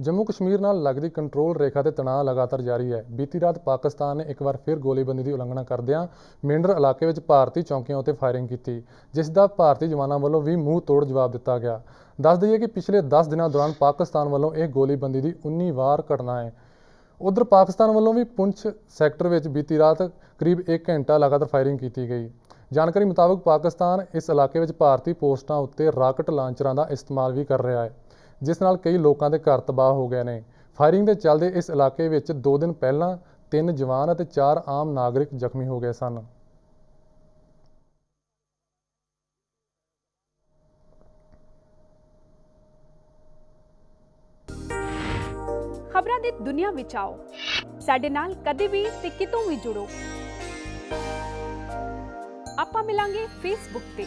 ਜੰਮੂ ਕਸ਼ਮੀਰ ਨਾਲ ਲੱਗਦੀ ਕੰਟਰੋਲ ਰੇਖਾ ਤੇ ਤਣਾਅ ਲਗਾਤਾਰ ਜਾਰੀ ਹੈ। ਬੀਤੀ ਰਾਤ ਪਾਕਿਸਤਾਨ ਨੇ ਇੱਕ ਵਾਰ ਫਿਰ ਗੋਲੀਬੰਦੀ ਦੀ ਉਲੰਘਣਾ ਕਰਦਿਆਂ ਮੇਂਡਰ ਇਲਾਕੇ ਵਿੱਚ ਭਾਰਤੀ ਚੌਕੀਆਂ ਉੱਤੇ ਫਾਇਰਿੰਗ ਕੀਤੀ, ਜਿਸ ਦਾ ਭਾਰਤੀ ਜਵਾਨਾਂ ਵੱਲੋਂ ਵੀ ਮੂੰਹ ਤੋੜ ਜਵਾਬ ਦਿੱਤਾ ਗਿਆ। ਦੱਸ ਦਈਏ ਕਿ ਪਿਛਲੇ 10 ਦਿਨਾਂ ਦੌਰਾਨ ਪਾਕਿਸਤਾਨ ਵੱਲੋਂ ਇਹ ਗੋਲੀਬੰਦੀ ਦੀ 19 ਵਾਰ ਘਟਨਾ ਹੈ। ਉਧਰ ਪਾਕਿਸਤਾਨ ਵੱਲੋਂ ਵੀ ਪੁੰਛ ਸੈਕਟਰ ਵਿੱਚ ਬੀਤੀ ਰਾਤ ਕਰੀਬ 1 ਘੰਟਾ ਲਗਾਤਾਰ ਫਾਇਰਿੰਗ ਕੀਤੀ ਗਈ। ਜਾਣਕਾਰੀ ਮੁਤਾਬਕ ਪਾਕਿਸਤਾਨ ਇਸ ਇਲਾਕੇ ਵਿੱਚ ਭਾਰਤੀ ਪੋਸਟਾਂ ਉੱਤੇ ਰਾਕਟ ਲਾਂਚਰਾਂ ਦਾ ਇਸਤੇਮਾਲ ਵੀ ਕਰ ਰਿਹਾ ਹੈ। ਜਿਸ ਨਾਲ ਕਈ ਲੋਕਾਂ ਦੇ ਘਰ ਤਬਾਹ ਹੋ ਗਏ ਨੇ। ਫਾਇਰਿੰਗ ਦੇ ਚੱਲਦੇ ਇਸ ਇਲਾਕੇ ਵਿੱਚ 2 ਦਿਨ ਪਹਿਲਾਂ ਤਿੰਨ ਜਵਾਨ ਅਤੇ 4 ਆਮ ਨਾਗਰਿਕ ਜ਼ਖਮੀ ਹੋ ਗਏ ਸਨ। ਖਬਰਾਂ ਦੀ ਦੁਨੀਆ ਵਿੱਚ ਆਓ। ਸਾਡੇ ਨਾਲ ਕਦੇ ਵੀ ਤੇ ਕਿਤੋਂ ਵੀ ਜੁੜੋ। ਆਪਾਂ ਮਿਲਾਂਗੇ ਫੇਸਬੁੱਕ ਤੇ।